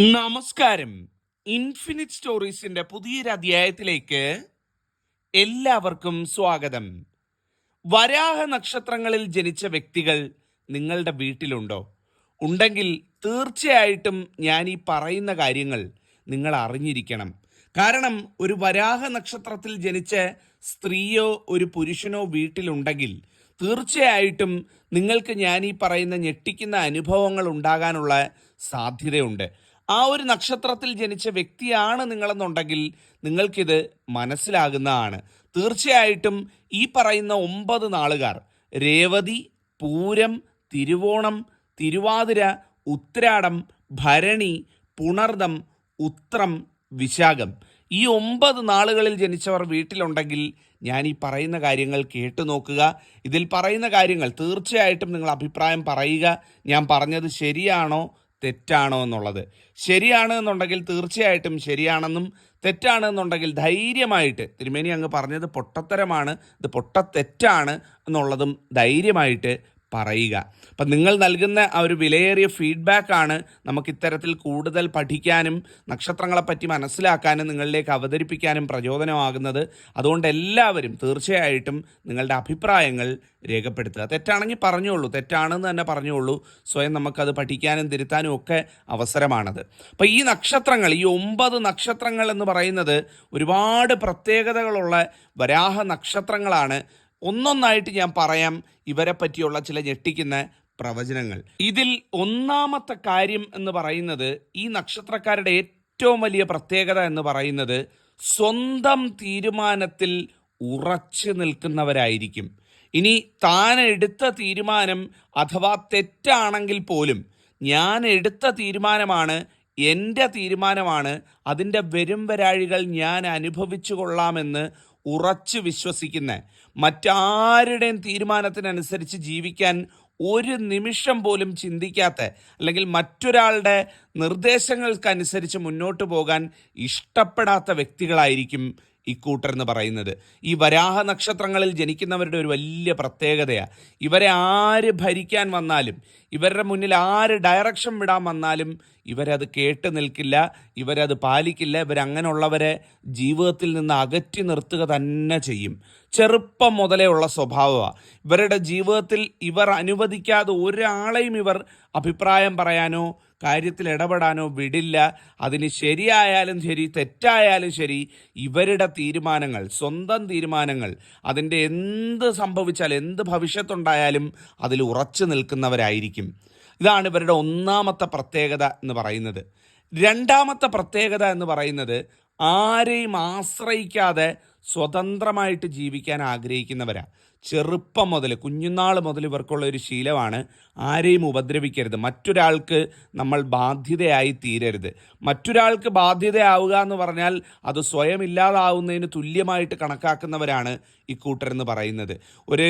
നമസ്കാരം. ഇൻഫിനിറ്റ് സ്റ്റോറീസിന്റെ പുതിയൊരു അധ്യായത്തിലേക്ക് എല്ലാവർക്കും സ്വാഗതം. വരാഹ നക്ഷത്രങ്ങളിൽ ജനിച്ച വ്യക്തികൾ നിങ്ങളുടെ വീട്ടിലുണ്ടോ? ഉണ്ടെങ്കിൽ തീർച്ചയായിട്ടും ഞാൻ ഈ പറയുന്ന കാര്യങ്ങൾ നിങ്ങൾ അറിഞ്ഞിരിക്കണം. കാരണം ഒരു വരാഹ നക്ഷത്രത്തിൽ ജനിച്ച സ്ത്രീയോ ഒരു പുരുഷനോ വീട്ടിലുണ്ടെങ്കിൽ തീർച്ചയായിട്ടും നിങ്ങൾക്ക് ഞാൻ ഈ പറയുന്ന ഞെട്ടിക്കുന്ന അനുഭവങ്ങൾ ഉണ്ടാകാനുള്ള സാധ്യതയുണ്ട്. ആ ഒരു നക്ഷത്രത്തിൽ ജനിച്ച വ്യക്തിയാണ് നിങ്ങളെന്നുണ്ടെങ്കിൽ നിങ്ങൾക്കിത് മനസ്സിലാകുന്നതാണ്. തീർച്ചയായിട്ടും ഈ പറയുന്ന ഒമ്പത് നാളുകാർ രേവതി പൂരം തിരുവോണം തിരുവാതിര ഉത്രാടം ഭരണി പുണർദം ഉത്രം വിശാഖം. ഈ ഒമ്പത് നാളുകളിൽ ജനിച്ചവർ വീട്ടിലുണ്ടെങ്കിൽ ഞാൻ ഈ പറയുന്ന കാര്യങ്ങൾ കേട്ടു നോക്കുക. ഇതിൽ പറയുന്ന കാര്യങ്ങൾ തീർച്ചയായിട്ടും നിങ്ങൾ അഭിപ്രായം പറയുക. ഞാൻ പറഞ്ഞത് ശരിയാണോ? തെറ്റാണോ എന്നുള്ളത്. ശരിയാണ് എന്നുണ്ടെങ്കിൽ തീർച്ചയായിട്ടും ശരിയാണെന്നും തെറ്റാണ് എന്നുണ്ടെങ്കിൽ ധൈര്യമായിട്ട് തിരുമേനി അങ്ങ് പറഞ്ഞത് പൊട്ടത്തരമാണ് ഇത് പൊട്ടത്തെറ്റാണ് എന്നുള്ളതും ധൈര്യമായിട്ട് പറയുക. അപ്പം നിങ്ങൾ നൽകുന്ന ആ ഒരു വിലയേറിയ ഫീഡ്ബാക്കാണ് നമുക്ക് ഇത്തരത്തിൽ കൂടുതൽ പഠിക്കാനും നക്ഷത്രങ്ങളെപ്പറ്റി മനസ്സിലാക്കാനും നിങ്ങളിലേക്ക് അവതരിപ്പിക്കാനും പ്രചോദനമാകുന്നത്. അതുകൊണ്ട് എല്ലാവരും തീർച്ചയായിട്ടും നിങ്ങളുടെ അഭിപ്രായങ്ങൾ രേഖപ്പെടുത്തുക. തെറ്റാണെങ്കിൽ പറഞ്ഞോളൂ തെറ്റാണെന്ന് തന്നെ പറഞ്ഞോളൂ സ്വയം നമുക്കത് പഠിക്കാനും തിരുത്താനും ഒക്കെ അവസരമാണത്. അപ്പോൾ ഈ നക്ഷത്രങ്ങൾ ഈ ഒമ്പത് നക്ഷത്രങ്ങൾ എന്ന് പറയുന്നത് ഒരുപാട് പ്രത്യേകതകളുള്ള വരാഹ നക്ഷത്രങ്ങളാണ്. ഒന്നൊന്നായിട്ട് ഞാൻ പറയാം ഇവരെ പറ്റിയുള്ള ചില ഞെട്ടിക്കുന്ന പ്രവചനങ്ങൾ. ഇതിൽ ഒന്നാമത്തെ കാര്യം എന്ന് പറയുന്നത് ഈ നക്ഷത്രക്കാരുടെ ഏറ്റവും വലിയ പ്രത്യേകത എന്ന് പറയുന്നത് സ്വന്തം തീരുമാനത്തിൽ ഉറച്ചു നിൽക്കുന്നവരായിരിക്കും. ഇനി താൻ എടുത്ത തീരുമാനം അഥവാ തെറ്റാണെങ്കിൽ പോലും ഞാൻ എടുത്ത തീരുമാനമാണ് എന്റെ തീരുമാനമാണ് അതിന്റെ വരും വരാഴികൾ ഞാൻ അനുഭവിച്ചു കൊള്ളാമെന്ന് ഉറച്ചു വിശ്വസിക്കുന്ന മറ്റാരുടെയും തീരുമാനത്തിനനുസരിച്ച് ജീവിക്കാൻ ഒരു നിമിഷം പോലും ചിന്തിക്കാത്ത അല്ലെങ്കിൽ മറ്റൊരാളുടെ നിർദ്ദേശങ്ങൾക്കനുസരിച്ച് മുന്നോട്ട് പോകാൻ ഇഷ്ടപ്പെടാത്ത വ്യക്തികളായിരിക്കും ഇക്കൂട്ടർ എന്ന് പറയുന്നത്. ഈ വരാഹ നക്ഷത്രങ്ങളിൽ ജനിക്കുന്നവരുടെ ഒരു വലിയ പ്രത്യേകതയാണ് ഇവരെ ആര് ഭരിക്കാൻ വന്നാലും ഇവരുടെ മുന്നിൽ ആര് ഡയറക്ഷൻ വിടാൻ വന്നാലും ഇവരത് കേട്ട് നിൽക്കില്ല ഇവരത് പാലിക്കില്ല. ഇവരങ്ങനെയുള്ളവരെ ജീവിതത്തിൽ നിന്ന് അകറ്റി നിർത്തുക തന്നെ ചെയ്യും. ചെറുപ്പം മുതലേ ഉള്ള സ്വഭാവമാണ് ഇവരുടെ ജീവിതത്തിൽ ഇവർ അനുവദിക്കാതെ ഒരാളെയും ഇവർ അഭിപ്രായം പറയാനോ കാര്യത്തിൽ ഇടപെടാനോ വിടില്ല. അതിന് ശരിയായാലും ശരി തെറ്റായാലും ശരി ഇവരുടെ തീരുമാനങ്ങൾ സ്വന്തം തീരുമാനങ്ങൾ അതിന്റെ എന്ത് സംഭവിച്ചാൽ എന്ത് ഭവിഷ്യത്തുണ്ടായാലും അതിൽ ഉറച്ചു നിൽക്കുന്നവരായിരിക്കും. ഇതാണ് ഇവരുടെ ഒന്നാമത്തെ പ്രത്യേകത എന്ന് പറയുന്നത്. രണ്ടാമത്തെ പ്രത്യേകത എന്ന് പറയുന്നത് ആരെയും ആശ്രയിക്കാതെ സ്വതന്ത്രമായിട്ട് ജീവിക്കാൻ ആഗ്രഹിക്കുന്നവരാ. ചെറുപ്പം മുതൽ കുഞ്ഞുനാൾ മുതൽ ഇവർക്കുള്ള ഒരു ശീലമാണ് ആരെയും ഉപദ്രവിക്കരുത്. മറ്റൊരാൾക്ക് നമ്മൾ ബാധ്യതയായി തീരരുത്. മറ്റൊരാൾക്ക് ബാധ്യതയാവുക എന്ന് പറഞ്ഞാൽ അത് സ്വയം ഇല്ലാതാവുന്നതിന് തുല്യമായിട്ട് കണക്കാക്കുന്നവരാണ് ഇക്കൂട്ടരെന്ന് പറയുന്നത്. ഒരു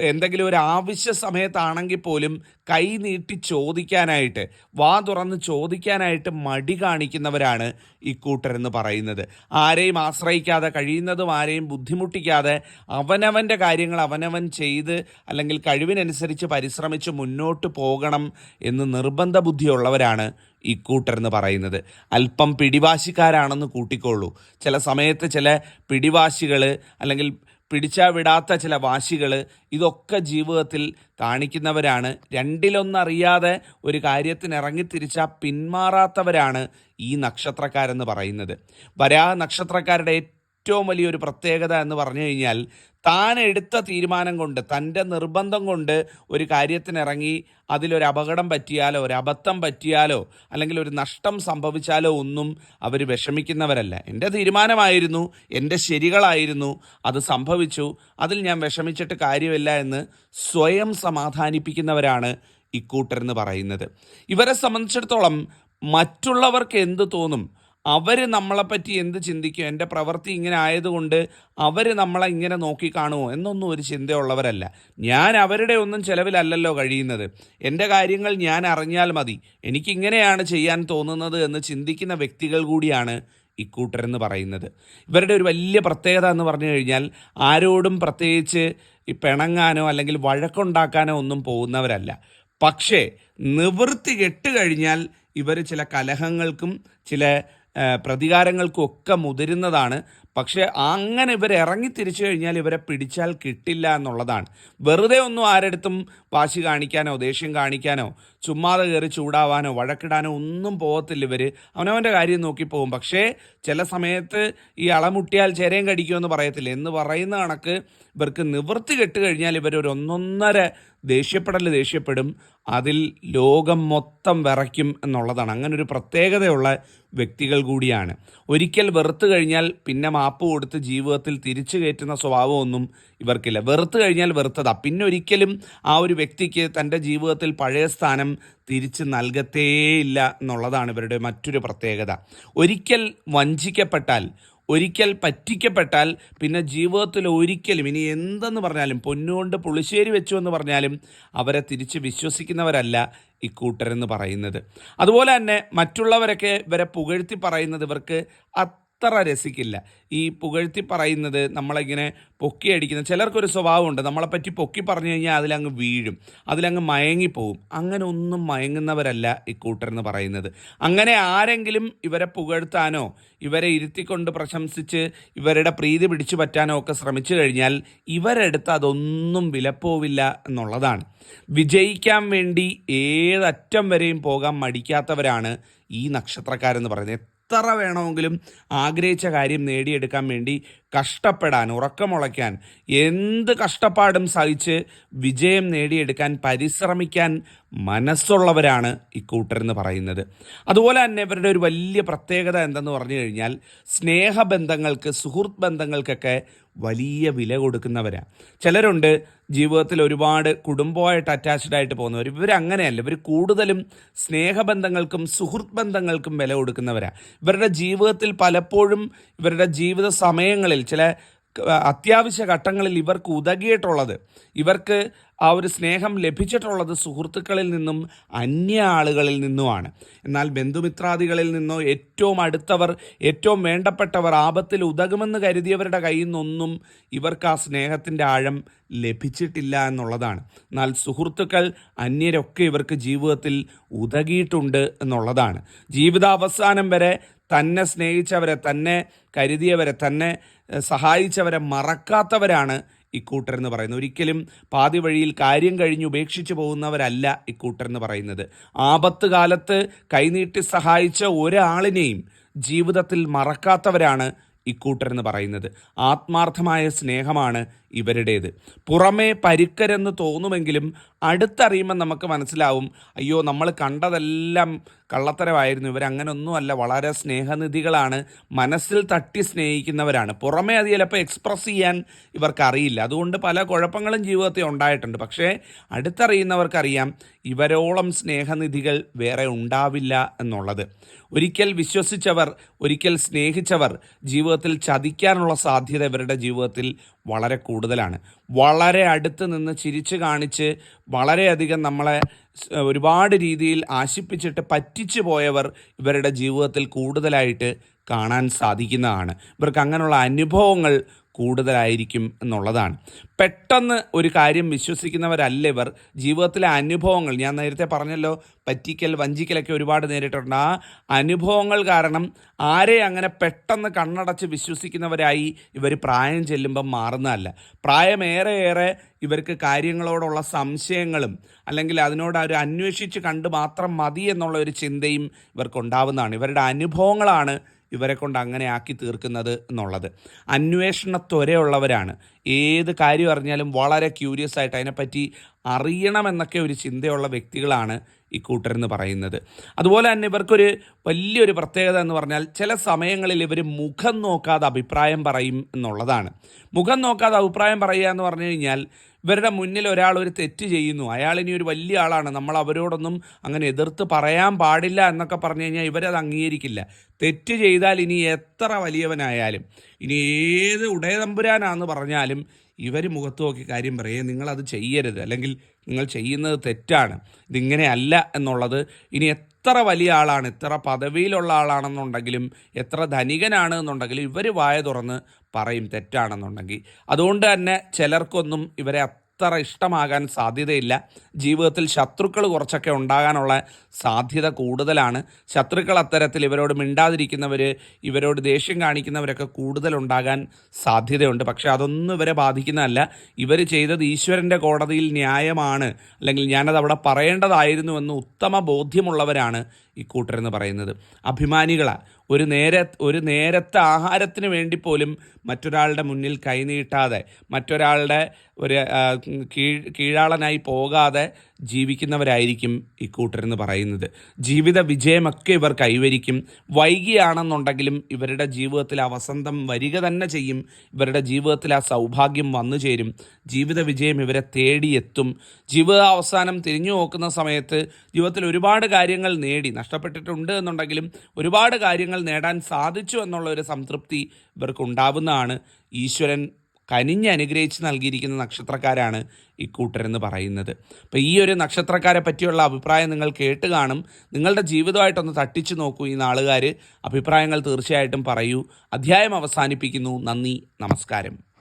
എന്തെങ്കിലും ഒരു ആവശ്യ സമയത്താണെങ്കിൽ പോലും കൈ നീട്ടി ചോദിക്കാനായിട്ട് വാ തുറന്ന് ചോദിക്കാനായിട്ട് മടി കാണിക്കുന്നവരാണ് ഇക്കൂട്ടരെന്ന് പറയുന്നത്. ആരെയും ആശ്രയിക്കാതെ കഴിയുന്നതും ആരെയും ബുദ്ധിമുട്ടിക്കാതെ അവനവന്റെ കാര്യങ്ങൾ അവനവൻ ചെയ്ത് അല്ലെങ്കിൽ കഴിവിനനുസരിച്ച് പരിശ്രമിച്ച് മുന്നോട്ട് പോകണം എന്ന് നിർബന്ധ ബുദ്ധിയുള്ളവരാണ് ഇക്കൂട്ടർ എന്ന് പറയുന്നത്. അല്പം പിടിവാശിക്കാരാണെന്ന് കൂട്ടിക്കോളൂ ചില സമയത്ത് ചില പിടിവാശികൾ അല്ലെങ്കിൽ പിടിച്ചാ വിടാത്ത ചില വാശികൾ ഇതൊക്കെ ജീവിതത്തിൽ കാണിക്കുന്നവരാണ്. രണ്ടിലൊന്നറിയാതെ ഒരു കാര്യത്തിന് ഇറങ്ങിത്തിരിച്ചാൽ പിന്മാറാത്തവരാണ് ഈ നക്ഷത്രക്കാരെന്ന് പറയുന്നത്. വരാ നക്ഷത്രക്കാരുടെ ഏറ്റവും വലിയൊരു പ്രത്യേകത എന്ന് പറഞ്ഞു കഴിഞ്ഞാൽ താൻ എടുത്ത തീരുമാനം കൊണ്ട് തന്റെ നിർബന്ധം കൊണ്ട് ഒരു കാര്യത്തിനിറങ്ങി അതിലൊരു അപകടം പറ്റിയാലോ ഒരു അബദ്ധം പറ്റിയാലോ അല്ലെങ്കിൽ ഒരു നഷ്ടം സംഭവിച്ചാലോ ഒന്നും അവർ വിഷമിക്കുന്നവരല്ല. എന്റെ തീരുമാനമായിരുന്നു എന്റെ ശരികളായിരുന്നു അത് സംഭവിച്ചു അതിൽ ഞാൻ വിഷമിച്ചിട്ട് കാര്യമില്ല എന്ന് സ്വയം സമാധാനിപ്പിക്കുന്നവരാണ് ഇക്കൂട്ടർ എന്ന് പറയുന്നത്. ഇവരെ സംബന്ധിച്ചിടത്തോളം മറ്റുള്ളവർക്ക് എന്ത് തോന്നും അവർ നമ്മളെപ്പറ്റി എന്ത് ചിന്തിക്കും? എന്റെ പ്രവൃത്തി ഇങ്ങനെ ആയതുകൊണ്ട് അവർ നമ്മളെ ഇങ്ങനെ നോക്കി കാണുമോ? എന്നൊന്നും ഒരു ചിന്തയുള്ളവരല്ല. ഞാൻ അവരുടെ ഒന്നും ചിലവിലല്ലല്ലോ കഴിയുന്നത്. എന്റെ കാര്യങ്ങൾ ഞാൻ അറിഞ്ഞാൽ മതി. എനിക്കിങ്ങനെയാണ് ചെയ്യാൻ തോന്നുന്നത് എന്ന് ചിന്തിക്കുന്ന വ്യക്തികൾ കൂടിയാണ് ഇക്കൂട്ടരെന്ന് പറയുന്നത്. ഇവരുടെ ഒരു വലിയ പ്രത്യേകത എന്ന് പറഞ്ഞു കഴിഞ്ഞാൽ ആരോടും പ്രത്യേകിച്ച് ഈ പിണങ്ങാനോ അല്ലെങ്കിൽ വഴക്കുണ്ടാക്കാനോ ഒന്നും പോകുന്നവരല്ല. പക്ഷേ നിവൃത്തി കെട്ട് കഴിഞ്ഞാൽ ഇവർ ചില കലഹങ്ങൾക്കും ചില പ്രതികാരങ്ങൾക്കും ഒക്കെ മുതിരുന്നതാണ്. പക്ഷേ അങ്ങനെ ഇവർ ഇറങ്ങി തിരിച്ചു കഴിഞ്ഞാൽ ഇവരെ പിടിച്ചാൽ കിട്ടില്ല എന്നുള്ളതാണ്. വെറുതെ ഒന്നും ആരെടുത്തും വാശി കാണിക്കാനോ ദേഷ്യം കാണിക്കാനോ ചുമ്മാതെ കയറി ചൂടാവാനോ വഴക്കിടാനോ ഒന്നും പോകത്തില്ല ഇവർ അവനവന്റെ കാര്യം നോക്കി പോകും പക്ഷേ ചില സമയത്ത് ഈ അളമുട്ടിയാൽ ചെരയും കടിക്കുമെന്ന് പറയത്തില്ല. എന്ന് പറയുന്ന കണക്ക് ഇവർക്ക് നിവൃത്തി കെട്ട് കഴിഞ്ഞാൽ ഇവർ ഒരു ഒന്നൊന്നര ദേഷ്യപ്പെടൽ ദേഷ്യപ്പെടും. അതിൽ ലോകം മൊത്തം വിറയ്ക്കും എന്നുള്ളതാണ്. അങ്ങനെ ഒരു പ്രത്യേകതയുള്ള വ്യക്തികൾ കൂടിയാണ്. ഒരിക്കൽ വെറുത്ത് കഴിഞ്ഞാൽ പിന്നെ മാപ്പ് കൊടുത്ത് ജീവിതത്തിൽ തിരിച്ചു കയറ്റുന്ന സ്വഭാവമൊന്നും ഇവർക്കില്ല. വെറുത്ത് കഴിഞ്ഞാൽ വെറുത്തതാ. പിന്നെ ഒരിക്കലും ആ ഒരു വ്യക്തിക്ക് തന്റെ ജീവിതത്തിൽ പഴയ സ്ഥാനം തിരിച്ച് നൽകത്തേയില്ല എന്നുള്ളതാണ് ഇവരുടെ മറ്റൊരു പ്രത്യേകത. ഒരിക്കൽ വഞ്ചിക്കപ്പെട്ടാൽ ഒരിക്കൽ പറ്റിക്കപ്പെട്ടാൽ പിന്നെ ജീവിതത്തിൽ ഒരിക്കലും ഇനി എന്തെന്ന് പറഞ്ഞാലും പൊന്നുകൊണ്ട് പുളിശ്ശേരി വെച്ചു എന്ന് പറഞ്ഞാലും അവരെ തിരിച്ച് വിശ്വസിക്കുന്നവരല്ല ഇക്കൂട്ടരെന്ന് പറയുന്നത്. അതുപോലെ തന്നെ മറ്റുള്ളവരൊക്കെ ഇവരെ പുകഴ്ത്തി പറയുന്നത് ഇവർക്ക് അത്ര രസിക്കില്ല. ഈ പുകഴ്ത്തി പറയുന്നത് നമ്മളിങ്ങനെ പൊക്കി അടിക്കുന്ന ചിലർക്കൊരു സ്വഭാവമുണ്ട്. നമ്മളെപ്പറ്റി പൊക്കി പറഞ്ഞു കഴിഞ്ഞാൽ അതിലങ്ങ് വീഴും. അതിലങ്ങ് മയങ്ങിപ്പോവും. അങ്ങനെ ഒന്നും മയങ്ങുന്നവരല്ല ഇക്കൂട്ടരെന്ന് പറയുന്നത്. അങ്ങനെ ആരെങ്കിലും ഇവരെ പുകഴ്ത്താനോ ഇവരെ ഇരുത്തിക്കൊണ്ട് പ്രശംസിച്ച് ഇവരുടെ പ്രീതി പിടിച്ചു പറ്റാനോ ഒക്കെ ശ്രമിച്ചു കഴിഞ്ഞാൽ ഇവരെടുത്ത് അതൊന്നും വിലപ്പോവില്ല എന്നുള്ളതാണ്. വിജയിക്കാൻ വേണ്ടി ഏതറ്റം വരെയും പോകാൻ മടിക്കാത്തവരാണ് ഈ നക്ഷത്രക്കാരെന്ന് പറയുന്നത്. എത്ര വേണമെങ്കിലും ആഗ്രഹിച്ച കാര്യം നേടിയെടുക്കാൻ വേണ്ടി കഷ്ടപ്പെടാൻ ഉറക്കമുളയ്ക്കാൻ എന്ത് കഷ്ടപ്പാടും സഹിച്ച് വിജയം നേടിയെടുക്കാൻ പരിശ്രമിക്കാൻ മനസ്സുള്ളവരാണ് ഇക്കൂട്ടരെന്ന് പറയുന്നത്. അതുപോലെ തന്നെ ഇവരുടെ ഒരു വലിയ പ്രത്യേകത എന്തെന്ന് പറഞ്ഞു കഴിഞ്ഞാൽ സ്നേഹബന്ധങ്ങൾക്ക് സുഹൃത്ത് ബന്ധങ്ങൾക്കൊക്കെ വലിയ വില കൊടുക്കുന്നവരാണ് ചിലരുണ്ട് ജീവിതത്തിൽ ഒരുപാട് കുടുംബമായിട്ട് അറ്റാച്ച്ഡ് ആയിട്ട് പോകുന്നവർ ഇവർ അങ്ങനെയല്ല. ഇവർ കൂടുതലും സ്നേഹബന്ധങ്ങൾക്കും സുഹൃത്ത് ബന്ധങ്ങൾക്കും വില കൊടുക്കുന്നവരാണ് ഇവരുടെ ജീവിതത്തിൽ പലപ്പോഴും ഇവരുടെ ജീവിത സമയങ്ങളിൽ ചില അത്യാവശ്യ ഘട്ടങ്ങളിൽ ഇവർക്ക് ഉതകിയിട്ടുള്ളത്. ഇവർക്ക് ആ ഒരു സ്നേഹം ലഭിച്ചിട്ടുള്ളത് സുഹൃത്തുക്കളിൽ നിന്നും അന്യ ആളുകളിൽ നിന്നുമാണ്. എന്നാൽ ബന്ധുമിത്രാദികളിൽ നിന്നോ ഏറ്റവും അടുത്തവർ ഏറ്റവും വേണ്ടപ്പെട്ടവർ ആപത്തിൽ ഉതകുമെന്ന് കരുതിയവരുടെ കയ്യിൽ നിന്നൊന്നും ഇവർക്ക് ആ സ്നേഹത്തിന്റെ ആഴം ലഭിച്ചിട്ടില്ല എന്നുള്ളതാണ്. എന്നാൽ സുഹൃത്തുക്കൾ അന്യരൊക്കെ ഇവർക്ക് ജീവിതത്തിൽ ഉതകിയിട്ടുണ്ട് എന്നുള്ളതാണ്. ജീവിതാവസാനം വരെ തന്നെ സ്നേഹിച്ചവരെ തന്നെ കരുതിയവരെ തന്നെ സഹായിച്ചവരെ മറക്കാത്തവരാണ് ഇക്കൂട്ടർ എന്ന് പറയുന്നത്. ഒരിക്കലും പാതി വഴിയിൽ കാര്യം കഴിഞ്ഞ് ഉപേക്ഷിച്ചു പോകുന്നവരല്ല ഇക്കൂട്ടർ എന്ന് പറയുന്നത്. ആപത്ത് കാലത്ത് കൈനീട്ടി സഹായിച്ച ഒരാളിനെയും ജീവിതത്തിൽ മറക്കാത്തവരാണ് ഇക്കൂട്ടർ എന്ന് പറയുന്നത്. ആത്മാർത്ഥമായ സ്നേഹമാണ് ഇവരുടേത്. പുറമേ പരുക്കരെന്ന് തോന്നുമെങ്കിലും അടുത്തറിയുമ്പോൾ നമുക്ക് മനസ്സിലാവും അയ്യോ നമ്മൾ കണ്ടതെല്ലാം കള്ളത്തരമായിരുന്നു. ഇവരങ്ങനൊന്നുമല്ല. വളരെ സ്നേഹനിധികളാണ്. മനസ്സിൽ തട്ടി സ്നേഹിക്കുന്നവരാണ്. പുറമേ അത് ചിലപ്പോൾ എക്സ്പ്രസ് ചെയ്യാൻ ഇവർക്കറിയില്ല. അതുകൊണ്ട് പല കുഴപ്പങ്ങളും ജീവിതത്തിൽ ഉണ്ടായിട്ടുണ്ട്. പക്ഷേ അടുത്തറിയുന്നവർക്കറിയാം ഇവരോളം സ്നേഹനിധികൾ വേറെ ഉണ്ടാവില്ല എന്നുള്ളത്. ഒരിക്കൽ വിശ്വസിച്ചവർ ഒരിക്കൽ സ്നേഹിച്ചവർ ജീവിതത്തിൽ ചതിക്കാനുള്ള സാധ്യത ഇവരുടെ ജീവിതത്തിൽ വളരെ കൂടുതലാണ്. വളരെ അടുത്ത് നിന്ന് ചിരിച്ചു കാണിച്ച് വളരെയധികം നമ്മളെ ഒരുപാട് രീതിയിൽ ആശിപ്പിച്ചിട്ട് പറ്റിച്ചു പോയവർ ഇവരുടെ ജീവിതത്തിൽ കൂടുതലായിട്ട് കാണാൻ സാധിക്കുന്നതാണ്. ഇവർക്ക് അങ്ങനെയുള്ള അനുഭവങ്ങൾ കൂടുതലായിരിക്കും എന്നുള്ളതാണ്. പെട്ടെന്ന് ഒരു കാര്യം വിശ്വസിക്കുന്നവരല്ല ഇവർ. ജീവിതത്തിലെ അനുഭവങ്ങൾ ഞാൻ നേരത്തെ പറഞ്ഞല്ലോ പറ്റിക്കൽ വഞ്ചിക്കലൊക്കെ ഒരുപാട് നേരിട്ടുണ്ട് ആ അനുഭവങ്ങൾ കാരണം ആരെ അങ്ങനെ പെട്ടെന്ന് കണ്ണടച്ച് വിശ്വസിക്കുന്നവരായി ഇവർ പ്രായം ചെല്ലുമ്പം മാറുന്നതല്ല. പ്രായമേറെ ഏറെ ഇവർക്ക് കാര്യങ്ങളോടുള്ള സംശയങ്ങളും അല്ലെങ്കിൽ അതിനോട് അവർ അന്വേഷിച്ച് കണ്ട് മാത്രം മതി എന്നുള്ള ഒരു ചിന്തയും ഇവർക്കുണ്ടാവുന്നതാണ്. ഇവരുടെ അനുഭവങ്ങളാണ് ഇവരെ കൊണ്ട് അങ്ങനെ ആക്കി തീർക്കുന്നത് എന്നുള്ളത്. അന്വേഷണ ത്വരയുള്ളവരാണ് ഏത് കാര്യം അറിഞ്ഞാലും വളരെ ക്യൂരിയസ് ആയിട്ട് അതിനെപ്പറ്റി അറിയണമെന്നൊക്കെ ഒരു ചിന്തയുള്ള വ്യക്തികളാണ് ഈ കൂട്ടരെന്ന് പറയുന്നത്. അതുപോലെ തന്നെ ഇവർക്കൊരു വലിയൊരു പ്രത്യേകത എന്ന് പറഞ്ഞാൽ ചില സമയങ്ങളിൽ ഇവർ മുഖം നോക്കാതെ അഭിപ്രായം പറയും എന്നുള്ളതാണ്. മുഖം നോക്കാതെ അഭിപ്രായം പറയുക എന്ന് പറഞ്ഞു കഴിഞ്ഞാൽ ഇവരുടെ മുന്നിൽ ഒരാൾ ഒരു തെറ്റ് ചെയ്യുന്നു. അയാൾ ഇനി ഒരു വലിയ ആളാണ്. നമ്മൾ അവരോടൊന്നും അങ്ങനെ എതിർത്ത് പറയാൻ പാടില്ല എന്നൊക്കെ പറഞ്ഞു കഴിഞ്ഞാൽ ഇവരത് അംഗീകരിക്കില്ല. തെറ്റ് ചെയ്താൽ ഇനി എത്ര വലിയവനായാലും ഇനി ഏത് ഉടയതമ്പുരാനാന്ന് പറഞ്ഞാലും ഇവർ മുഖത്ത് നോക്കി കാര്യം പറയുക നിങ്ങളത് ചെയ്യരുത്. അല്ലെങ്കിൽ നിങ്ങൾ ചെയ്യുന്നത് തെറ്റാണ്. ഇതിങ്ങനെയല്ല എന്നുള്ളത് ഇനി എത്ര വലിയ ആളാണ് എത്ര പദവിയിലുള്ള ആളാണെന്നുണ്ടെങ്കിലും എത്ര ധനികനാണ് എന്നുണ്ടെങ്കിലും ഇവർ വായ തുറന്ന് പറയും തെറ്റാണെന്നുണ്ടെങ്കിൽ. അതുകൊണ്ട് തന്നെ ചിലർക്കൊന്നും ഇവരെ അത്ര ഇഷ്ടമാകാൻ സാധ്യതയില്ല. ജീവിതത്തിൽ ശത്രുക്കൾ കുറച്ചൊക്കെ ഉണ്ടാകാനുള്ള സാധ്യത കൂടുതലാണ്. ശത്രുക്കൾ അത്തരത്തിൽ ഇവരോട് മിണ്ടാതിരിക്കുന്നവർ ഇവരോട് ദേഷ്യം കാണിക്കുന്നവരൊക്കെ കൂടുതലുണ്ടാകാൻ സാധ്യതയുണ്ട്. പക്ഷെ അതൊന്നും ഇവരെ ബാധിക്കുന്നതല്ല. ഇവർ ചെയ്തത് ഈശ്വരന്റെ കോടതിയിൽ ന്യായമാണ്. അല്ലെങ്കിൽ ഞാനത് അവിടെ പറയേണ്ടതായിരുന്നു എന്ന് ഉത്തമ ബോധ്യമുള്ളവരാണ്. ഇക്കൂട്ടരെന്ന് പറയുന്നത്. അഭിമാനികളാണ് ഒരു നേര ഒരു നേരത്തെ ആഹാരത്തിന് വേണ്ടി പോലും മറ്റൊരാളുടെ മുന്നിൽ കൈനീട്ടാതെ മറ്റൊരാളുടെ ഒരു കീഴ് കീഴാളനായി പോകാതെ ജീവിക്കുന്നവരായിരിക്കും ഇക്കൂട്ടരെന്ന് പറയുന്നത്. ജീവിത വിജയമൊക്കെ ഇവർ കൈവരിക്കും. വൈകിയാണെന്നുണ്ടെങ്കിലും ഇവരുടെ ജീവിതത്തിൽ ആ വസന്തം വരിക തന്നെ ചെയ്യും. ഇവരുടെ ജീവിതത്തിൽ ആ സൗഭാഗ്യം വന്നു ചേരും. ജീവിത വിജയം ഇവരെ തേടിയെത്തും. ജീവിത അവസാനം തിരിഞ്ഞു നോക്കുന്ന സമയത്ത് ജീവിതത്തിൽ ഒരുപാട് കാര്യങ്ങൾ നേടി. നഷ്ടപ്പെട്ടിട്ടുണ്ട് എന്നുണ്ടെങ്കിലും ഒരുപാട് കാര്യങ്ങൾ നേടാൻ സാധിച്ചു എന്നുള്ള ഒരു സംതൃപ്തി ഇവർക്കുണ്ടാവുന്നതാണ്. ഈശ്വരൻ കനിഞ്ഞ് അനുഗ്രഹിച്ച് നൽകിയിരിക്കുന്ന നക്ഷത്രക്കാരാണ് ഇക്കൂട്ടരെന്ന് പറയുന്നത്. അപ്പോൾ ഈ ഒരു നക്ഷത്രക്കാരെ പറ്റിയുള്ള അഭിപ്രായം നിങ്ങൾ കേട്ട് കാണും. നിങ്ങളുടെ ജീവിതമായിട്ടൊന്ന് തട്ടിച്ചു നോക്കൂ ഈ നാളുകാർ അഭിപ്രായങ്ങൾ തീർച്ചയായിട്ടും പറയൂ. അധ്യായം അവസാനിപ്പിക്കുന്നു. നന്ദി. നമസ്കാരം.